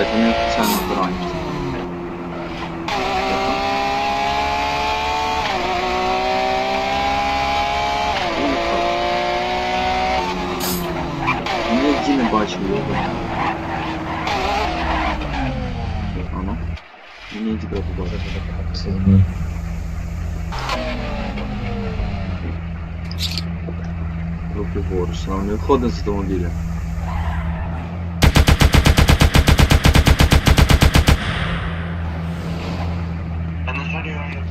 Блять, вони спеціально поранять. Ну, я не бачу його. А. Мені треба побачити. Руки що нам не виходить з автомобіля. А на жаль, я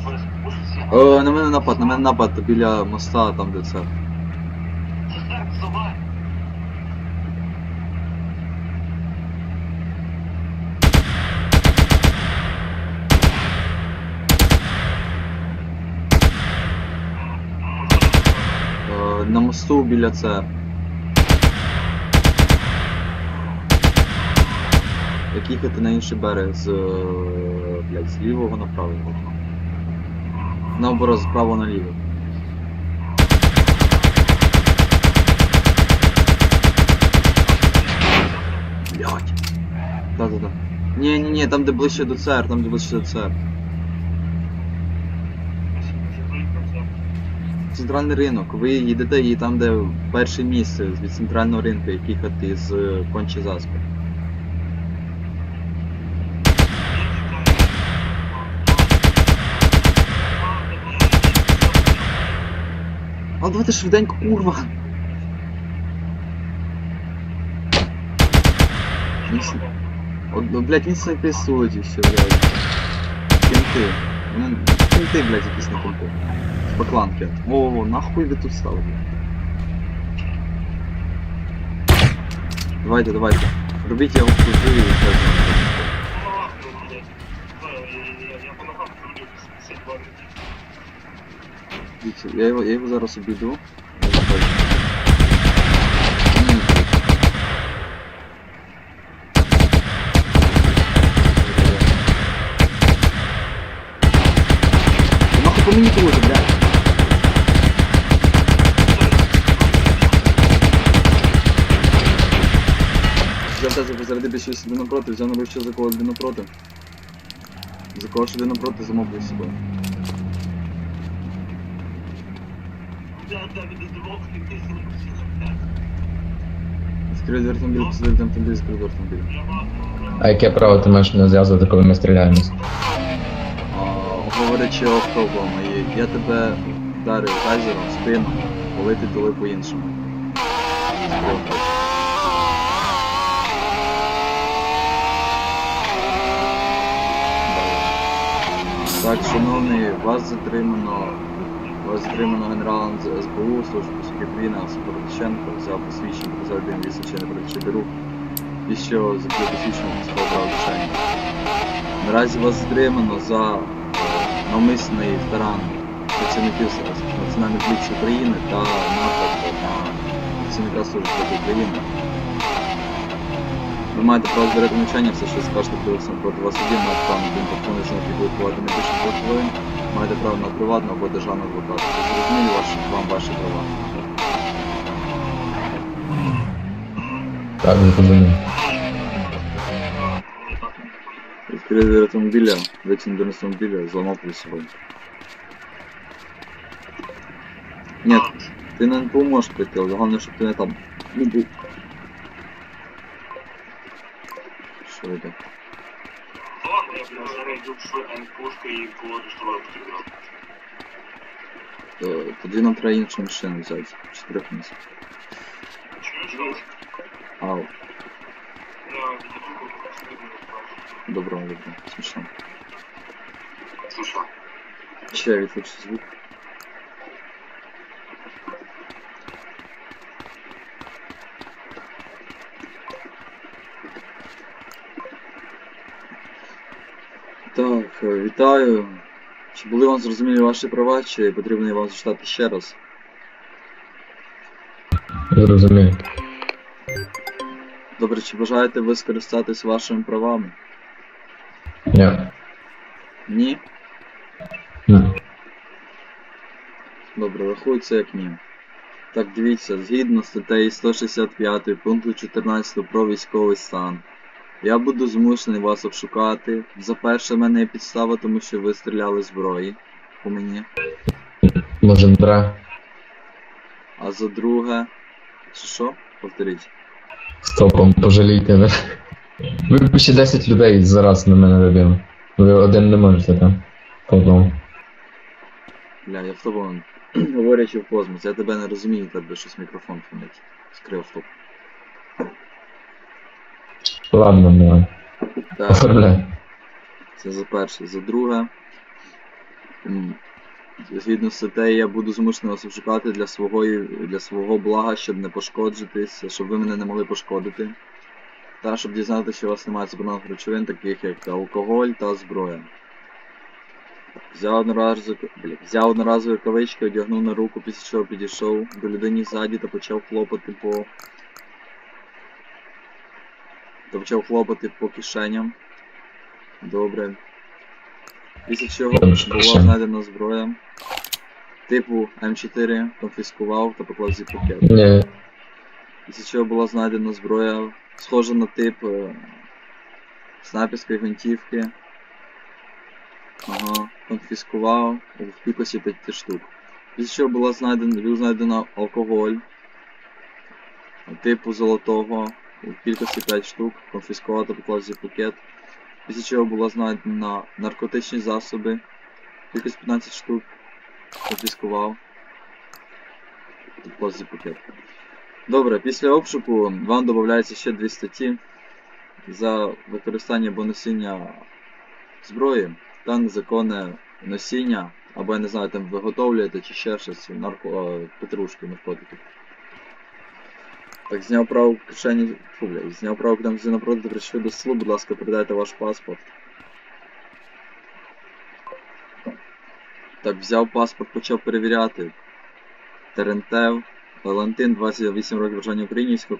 вулиці. О, на мене напад, на мене напад біля моста, там де це. Е, на мосту біля це. Як їхати на інший берег з, е, блядь, з лівого на правий. Наоборот, з право на ліво. Блядь. Да-да-да. Ні, ні, ні, там де ближче до ЦР, там де ближче до ЦР. Центральний ринок. Ви їдете і там, де перше місце від центрального ринку, як їхати з е, кончі заспи. А давайте швиденько, курва! Він От, ну, блядь, він снайписують і все, блядь. Кінти. Ну, кінти, блядь, якісь на кінти. Бакланки. О, нахуй ви тут стали, блядь. Давайте, давайте. Робіть його служу і все. Дивіться, Я його, я його зараз обійду. Я. Нахуй по мені крути, блядь. Взяв теж заряди більше сюди напроти, взяв на що за кого один напроти. За кого ж один напроти, замовив собою. Посадив там автомобіль, скрив двері автомобіля. А яке право ти маєш мене зв'язувати, коли ми стріляємось? Говорячи офтопом, і я тебе вдарив тазером в спину, коли ти тули по-іншому. Так, шановний, вас затримано. Вас затримано генералом з СБУ, служби України, Сокоротиченко, за посвідчення про заведення вісочини проти рук, і що за посвідчення військового правопорушення. Наразі вас затримано за навмисний таран працівників Національної поліції України та напад на працівника Служби України. Ви маєте право збирати навчання, все, що скажете Олександр проти вас один, маєте право на один телефонний дзвінок відбувати не більше двох хвилин, маєте право на приватного або державного адвоката. Ваші, вам ваші права? Так, зрозумів. Відкрив двері автомобіля, витягнув до автомобіля, зламав плюсовий. Ні, ти не поможеш прийти, але головне, щоб ти не там не був. Е, Тоді нам треба іншу машину взяти. Чотирьох місць. Ау, добро, добро, смішно. Слушай, Ще я відключу звук. Так, вітаю. Чи були вам зрозумілі ваші права, чи потрібно вам зачитати ще раз? Зрозумів. Добре, чи бажаєте ви скористатись вашими правами? Ні. Ні? Ні. Добре, рахується як ні. Так, дивіться, згідно статтеї 165 пункту 14 про військовий стан, Я буду змушений вас обшукати. За перше, в мене є підстава, тому що ви стріляли зброї по мені. Може, бра. А за друге. Чи що? Повторіть. Стопом, пожалійте мене. Ви ще 10 людей зараз на мене вибили. Ви один не можете, так? По одному. Бля, я в тобі говорячи в космос, я тебе не розумію, тебе щось мікрофон фонить. Скрив стоп. Ладно, давай. Так. Оформляй. Це за перше. За друге. м, Згідно з статтею, я буду змушений вас обшукати для свого, для свого блага, щоб не пошкоджитись, щоб ви мене не могли пошкодити. Та щоб дізнатися, що у вас немає заборонених речовин, таких як алкоголь та зброя. Взяв одноразові, бля, взяв одноразові кавички, одягнув на руку, після чого підійшов до людині ззаді та почав хлопати по. Та почав хлопати по кишеням. Добре. Після чого була знайдена зброя. Типу М4 конфіскував та поклав зі пакет. Ні, Після чого була знайдена зброя, схожа на тип е, снайперської гвинтівки. Ага, конфіскував в кількості 5 штук. Після чого була знайдена, був знайдено алкоголь типу золотого в кількості 5 штук, поклав зі пакет. Після чого була знайдена наркотичні засоби, кількість 15 штук, конфіскував зі пакет. Добре, після обшуку вам додається ще дві статті за використання або носіння зброї та незаконне носіння, або я не знаю, там виготовлюєте чи ще щось, нарко... е, петрушки, наркотики. Так, зняв праву кишені. Фу, блядь, зняв праву кишені напроти, прийшли до селу, будь ласка, передайте ваш паспорт. Так, взяв паспорт, почав перевіряти. Терентев, Валентин, 28 років проживання українського,